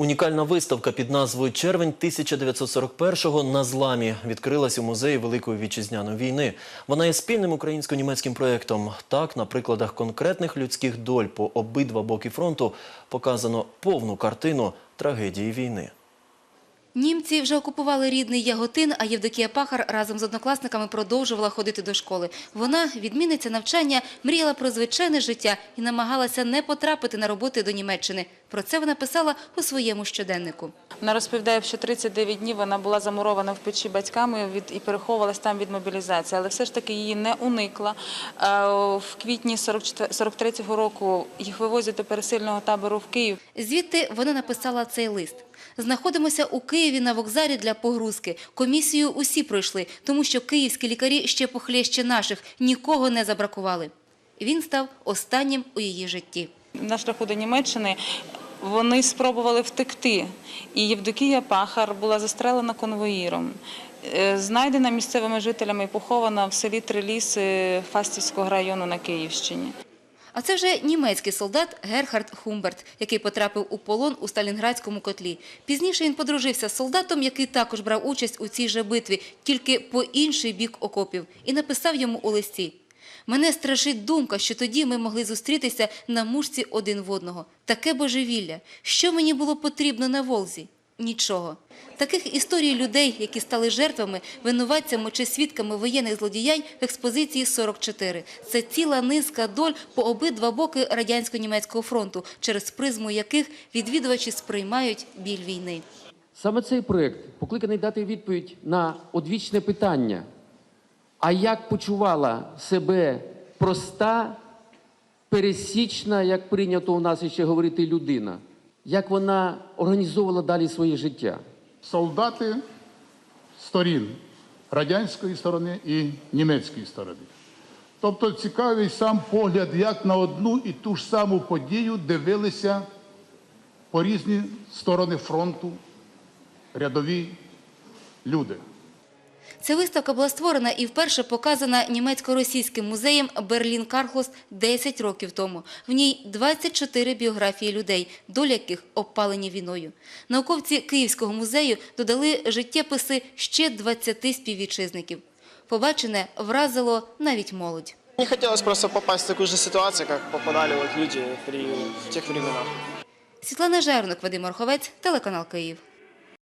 Унікальна виставка під назвою Червень 1941-го на зламі відкрилась у музеї Великої вітчизняної війни. Вона є спільним українсько-німецьким проєктом. Так, на прикладах конкретних людських доль по обидва боки фронту показано повну картину трагедії війни. Німці вже окупували рідний Яготин, а Євдокія Пахар разом з однокласниками продовжувала ходити до школи. Вона, відмінниця навчання, мріяла про звичайне життя і намагалася не потрапити на роботи до Німеччини. Про це вона писала у своєму щоденнику. Вона розповідає, що 39 днів вона була замурована в печі батьками від, і переховувалась там від мобілізації, але все ж таки її не уникла. Е, В квітні 44 43-го року їх вивозять до пересильного табору в Київ. Звідти вона написала цей лист. Знаходимося у Києві на вокзалі для погрузки. Комісію усі пройшли, тому що київські лікарі ще похлеще наших, нікого не забракували. Він став останнім у її житті. На шляху до Німеччини вони спробували втекти, і Євдокія Пахар була застрелена конвоїром. Е, Знайдена місцевими жителями і похована в селі Триліси Фастівського району на Київщині. А це вже німецький солдат Герхард Хумберт, який потрапив у полон у Сталінградському котлі. Пізніше він подружився з солдатом, який також брав участь у цій же битві, тільки по інший бік окопів, і написав йому у листі. Мене страшить думка, що тоді ми могли зустрітися на мушці один в одного. Таке божевілля. Що мені було потрібно на Волзі? Нічого. Таких історій людей, які стали жертвами, винуватцями чи свідками воєнних злодіянь в експозиції 44. Це ціла низка доль по обидва боки радянсько-німецького фронту, через призму яких відвідувачі сприймають біль війни. Саме цей проєкт покликаний дати відповідь на одвічне питання. А як почувала себе проста, пересічна, як прийнято у нас ще говорити, людина? Як вона організовувала далі своє життя? солдати сторін радянської сторони і німецької сторони. Тобто цікавий сам погляд, як на одну і ту ж саму подію дивилися по різні сторони фронту рядові люди. Ця виставка була створена і вперше показана німецько-російським музеєм Берлін Кархлос 10 років тому. В ній 24 біографії людей, доля яких обпалені війною. Науковці Київського музею додали життєписи ще 20 співвітчизників. Побачене вразило навіть молодь. Не хотелось просто попасть в такую же ситуацию, как попадали люди при тех временах. Світлана Жернок, Вадим Орховець, телеканал Київ.